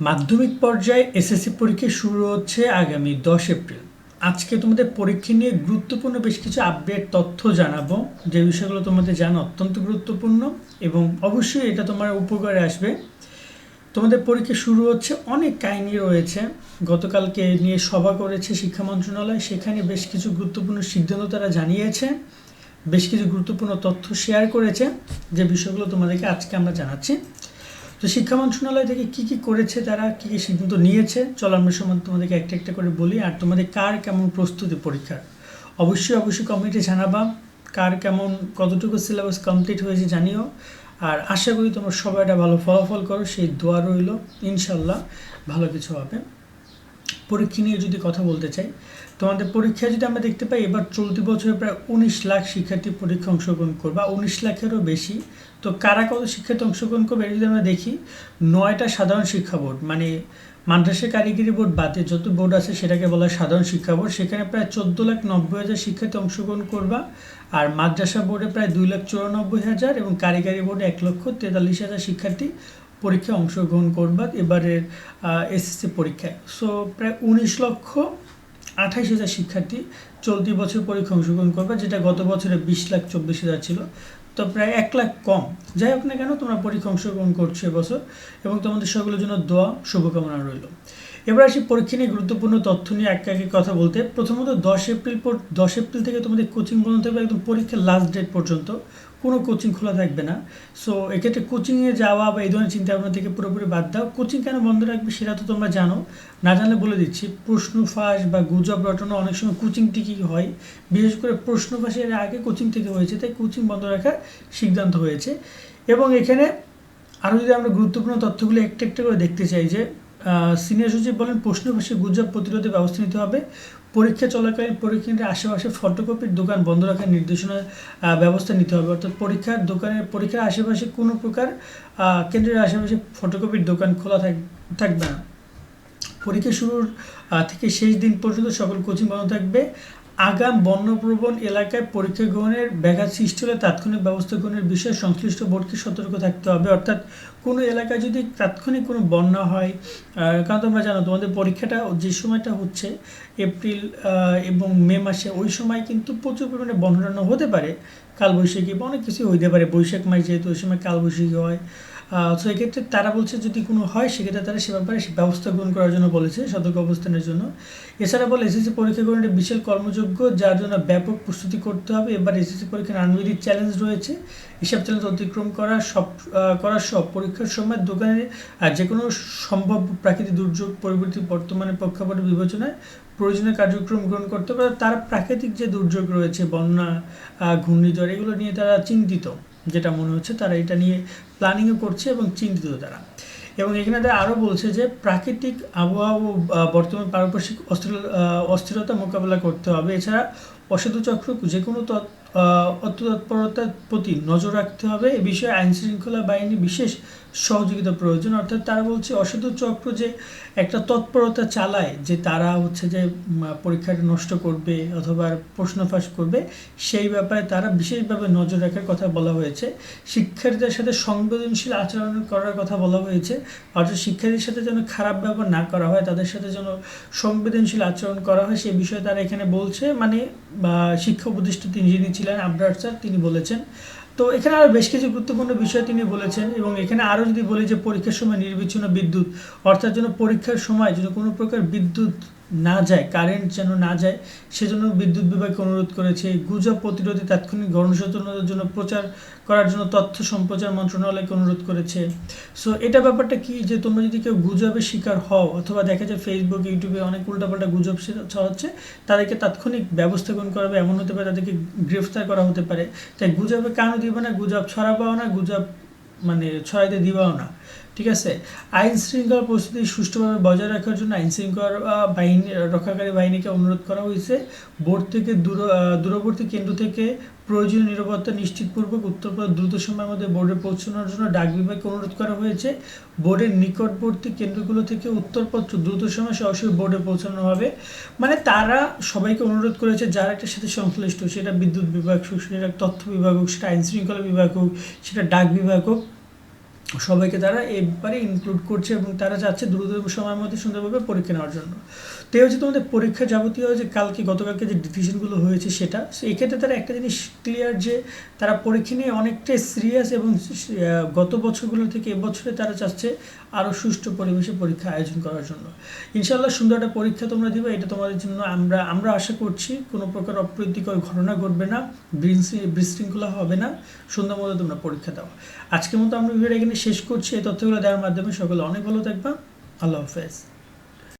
মাধ্যমিক পর্যায়ে এসএসসি পরীক্ষা শুরু হচ্ছে আগামী দশ এপ্রিল। আজকে তোমাদের পরীক্ষা নিয়ে গুরুত্বপূর্ণ বেশ কিছু আপডেট তথ্য জানাব। যে বিষয়গুলো তোমাদের জানা অত্যন্ত গুরুত্বপূর্ণ এবং অবশ্যই এটা তোমার উপকারে আসবে। তোমাদের পরীক্ষা শুরু হচ্ছে, অনেক কাহিনী রয়েছে। গতকালকে নিয়ে সভা করেছে শিক্ষা মন্ত্রণালয়। সেখানে বেশ কিছু গুরুত্বপূর্ণ সিদ্ধান্ত তারা জানিয়েছে। বেশ কিছু গুরুত্বপূর্ণ তথ্য শেয়ার করেছে। যে বিষয়গুলো তোমাদেরকে আজকে আমরা জানাচ্ছি। তো শিক্ষা মন্ত্রণালয় থেকে কি কি করেছে তারা? কি কি সিদ্ধান্ত নিয়েছে? চলো আমরা সময় তোমাদেরকে একটা একটা করে বলি। আর তোমাদের কার কেমন প্রস্তুতি পরীক্ষার? অবশ্যই অবশ্যই কমিটি জানাবা। কার কেমন, কতটুকু সিলেবাস কমপ্লিট হয়েছে জানিও। আর আশা করি তোমার সবাইটা ভালো ফলাফল করো। সেই দোয়া রইল। ইনশাল্লাহ ভালো কিছু হবে। পরীক্ষা নিয়ে যদি কথা বলতে চাই, তোমাদের পরীক্ষায় যদি আমরা দেখতে পাই, এবার চলতি বছরে প্রায় উনিশ লাখ শিক্ষার্থী পরীক্ষা অংশগ্রহণ করবে, বা উনিশ লাখেরও বেশি। তো কারা কত শিক্ষার্থী অংশগ্রহণ করবে যদি আমরা দেখি, নয়টা সাধারণ শিক্ষা বোর্ড মানে মাদ্রাসা কারিগরি বোর্ড বাদে যত বোর্ড আছে, সেটাকে বলা হয় সাধারণ শিক্ষা বোর্ড। সেখানে প্রায় চোদ্দ লাখ নব্বই হাজার শিক্ষার্থী অংশগ্রহণ করবা, আর মাদ্রাসা বোর্ডে প্রায় দুই লাখ চুরানব্বই হাজার এবং কারিগরি বোর্ডে এক লক্ষ তেতাল্লিশ হাজার শিক্ষার্থী পরীক্ষায় অংশগ্রহণ করবা, এবারের এসএসসি পরীক্ষায়। সো প্রায় উনিশ লক্ষ আঠাইশ হাজার শিক্ষার্থী চলতি বছর পরীক্ষা অংশগ্রহণ করবে, যেটা গত বছরে বিশ লাখ চব্বিশ হাজার ছিল। তো প্রায় এক লাখ কম। যাই হোক না কেন, তোমরা পরীক্ষা অংশগ্রহণ করছ এবছর এবং তোমাদের সকলের জন্য দোয়া, শুভকামনা রইল। এবার আসি পরীক্ষা নিয়ে গুরুত্বপূর্ণ তথ্য নিয়ে এক একে কথা বলতে। প্রথমত, দশ এপ্রিল পর, দশ এপ্রিল থেকে তোমাদের কোচিং বন্ধ থাকবে একদম পরীক্ষার লাস্ট ডেট পর্যন্ত। কোনো কোচিং খোলা থাকবে না। সো এক্ষেত্রে কোচিংয়ে যাওয়া বা এই ধরনের চিন্তা ভাবনা থেকে পুরোপুরি বাদ দাও। কোচিং কেন বন্ধ রাখবে সেটা তো তোমরা জানো। না জানলে বলে দিচ্ছি, প্রশ্ন ফাঁস বা গুজব রটনা অনেক সময় কোচিং থেকেই হয়। বিশেষ করে প্রশ্ন ফাঁসের আগে কোচিং থেকে হয়েছে, তাই কোচিং বন্ধ রাখার সিদ্ধান্ত হয়েছে। এবং এখানে আরও যদি আমরা গুরুত্বপূর্ণ তথ্যগুলো একটা একটা করে দেখতে চাই যে সিনিয়র সচিব বলেন প্রশ্ন ফাঁসে গুজব প্রতিরোধে ব্যবস্থা নিতে হবে। পরীক্ষা চলাকালীন পরীক্ষার আশেপাশে ফটোকপির দোকান বন্ধ রাখার নির্দেশনা ব্যবস্থা নিতে হবে। অর্থাৎ পরীক্ষার দোকানের পরীক্ষার আশেপাশে কোনো প্রকার কেন্দ্রের আশেপাশে ফটোকপির দোকান খোলা থাকবে না। পরীক্ষা শুরুর থেকে শেষ দিন পর্যন্ত সকল কোচিং বন্ধ থাকবে। আগাম বন্যপ্রবণ এলাকায় পরীক্ষা গ্রহণের ব্যাঘাত সৃষ্টি হলে তাৎক্ষণিক ব্যবস্থা গ্রহণের বিষয়ে সংশ্লিষ্ট বোর্ডকে সতর্ক থাকতে হবে। অর্থাৎ কোনো এলাকায় যদি তাৎক্ষণিক কোনো বন্যা হয় কারণ তোমরা জানো তোমাদের পরীক্ষাটা যে সময়টা হচ্ছে এপ্রিল এবং মে মাসে, ওই সময় কিন্তু প্রচুর পরিমাণে বন্যা হতে পারে। কালবৈশাখী বা অনেক কিছু হইতে পারে। বৈশাখ মাস যেহেতু ওই সময় কালবৈশাখী হয় তো এক্ষেত্রে তারা বলছে যদি কোনো হয়, সেক্ষেত্রে তারা সে ব্যাপারে ব্যবস্থা গ্রহণ করার জন্য বলেছে সতর্ক অবস্থানের জন্য। এছাড়া বলে এসএসসি পরীক্ষা গ্রহণের একটি বিশাল কর্মযোগ্য, যার জন্য ব্যাপক প্রস্তুতি করতে হবে। এবার এসএসসি পরীক্ষার আনুবিধিক চ্যালেঞ্জ রয়েছে। এসব চ্যালেঞ্জ অতিক্রম করা সব করার সব পরীক্ষার সময় দোকানে যে কোনো সম্ভব প্রাকৃতিক দুর্যোগ পরিবর্তী বর্তমানে প্রেক্ষাপট বিবেচনায় প্রয়োজনীয় কার্যক্রম গ্রহণ করতে পারে তারা প্রাকৃতিক যে দুর্যোগ রয়েছে, বন্যা ঘূর্ণিঝড়, এগুলো নিয়ে তারা চিন্তিত। যেটা মনে হচ্ছে তারা এটা নিয়ে প্ল্যানিংও করছে এবং চিন্তিত তারা। এবং এখানে আরও বলছে যে প্রাকৃতিক আবহাওয়া ও বর্তমান পারিপার্শ্বিক অস্থিরতা মোকাবেলা করতে হবে। এছাড়া অসাধু চক্র যে কোনো অতৎপরতার প্রতি নজর রাখতে হবে। এ বিষয়ে আইন শৃঙ্খলা বাহিনী বিশেষ সহযোগিতা প্রয়োজন। অর্থাৎ তারা বলছে, অসাধু চক্র যে একটা তৎপরতা চালায়, যে তারা হচ্ছে যে পরীক্ষাটা নষ্ট করবে অথবা প্রশ্ন ফাঁস করবে, সেই ব্যাপারে তারা বিশেষভাবে নজর রাখার কথা বলা হয়েছে। শিক্ষার্থীদের সাথে সংবেদনশীল আচরণ করার কথা বলা হয়েছে। অর্থাৎ শিক্ষার্থীদের সাথে যেন খারাপ ব্যবহার না করা হয়, তাদের সাথে যেন সংবেদনশীল আচরণ করা হয়, সে বিষয়ে তারা এখানে বলছে। মানে শিক্ষা তিনি যিনি ছিলেন আবরার তিনি বলেছেন। তো এখানে আরও বেশ কিছু গুরুত্বপূর্ণ বিষয় তিনি বলেছেন এবং এখানে আরও যদি বলি যে পরীক্ষার সময় নির্বিচ্ছিন্ন বিদ্যুৎ, অর্থাৎ যেন পরীক্ষার সময় যদি কোনো প্রকার বিদ্যুৎ না যায় কারেন্ট যেন না যায়, সেজন্য বিদ্যুৎ বিভাগকে অনুরোধ করেছে, গুজব প্রতিরোধে তাৎক্ষণিক গণসচেতনতার জন্য প্রচার করার জন্য তথ্য সম্প্রচার মন্ত্রণালয়কে অনুরোধ করেছে। সো এটা ব্যাপারটা কি যে তোমরা যদি কেউ গুজবের শিকার হও, অথবা দেখা যায় ফেসবুক ইউটিউবে অনেক উল্টাপাল্টা গুজব ছড়াচ্ছে, তাদেরকে তাৎক্ষণিক ব্যবস্থা গ্রহণ করা হবে, এমন হতে পারে তাদেরকে গ্রেফতার করা হতে পারে। তাই গুজবে কেন দিবে না, গুজব ছড়াবাও না, গুজব মানে ছড়াইতে দিবাও না। ঠিক আছে? আইন শৃঙ্খলা পরিস্থিতি সুষ্ঠুভাবে বজায় রাখার জন্য আইন শৃঙ্খলা বাহিনী, রক্ষাকারী বাহিনীকে অনুরোধ করা হয়েছে। বোর্ড থেকে দূর দূরবর্তী কেন্দ্র থেকে প্রয়োজনীয় নিরাপত্তা নিশ্চিতপূর্বক উত্তরপ্রদেশ দ্রুত সময়ের মধ্যে বোর্ডে পৌঁছানোর জন্য ডাক বিভাগকে অনুরোধ করা হয়েছে। বোর্ডের নিকটবর্তী কেন্দ্রগুলো থেকে উত্তরপত্র দ্রুত সময় সরাসরি বোর্ডে পৌঁছানো হবে। মানে তারা সবাইকে অনুরোধ করেছে, যারা এটার সাথে সংশ্লিষ্ট, সেটা বিদ্যুৎ বিভাগ হোক, সেটা তথ্য বিভাগ হোক, সেটা আইন শৃঙ্খলা বিভাগ হোক, সেটা ডাক বিভাগ হোক। সবাইকে তারা এই ব্যাপারে ইনক্লুড করছে এবং তারা চাচ্ছে দ্রুত সময়ের মধ্যে সুন্দরভাবে পরীক্ষা নেওয়ার জন্য। তো এই হচ্ছে তোমাদের পরীক্ষা যাবতীয় যে কালকে, গতকালকে যে ডিসিশনগুলো হয়েছে সেটা। এক্ষেত্রে তারা একটা জিনিস ক্লিয়ার যে তারা পরীক্ষা নিয়ে অনেকটাই সিরিয়াস এবং গত বছরগুলো থেকে এবছরে তারা চাচ্ছে আরও সুষ্ঠু পরিবেশে পরীক্ষা আয়োজন করার জন্য। ইনশাল্লাহ সুন্দর একটা পরীক্ষা তোমরা দিবে, এটা তোমাদের জন্য আমরা আমরা আশা করছি কোনো প্রকার অপ্রীতিকর ঘটনা ঘটবে না বিশৃ- বিশৃঙ্খলা হবে না, সুন্দর মতো তোমরা পরীক্ষা দাও। আজকের মতো আমরা এখানে শেষ করছি এই তথ্যগুলো দেওয়ার মাধ্যমে সকলে অনেক ভালো থাকবা। আল্লাহ হাফেজ।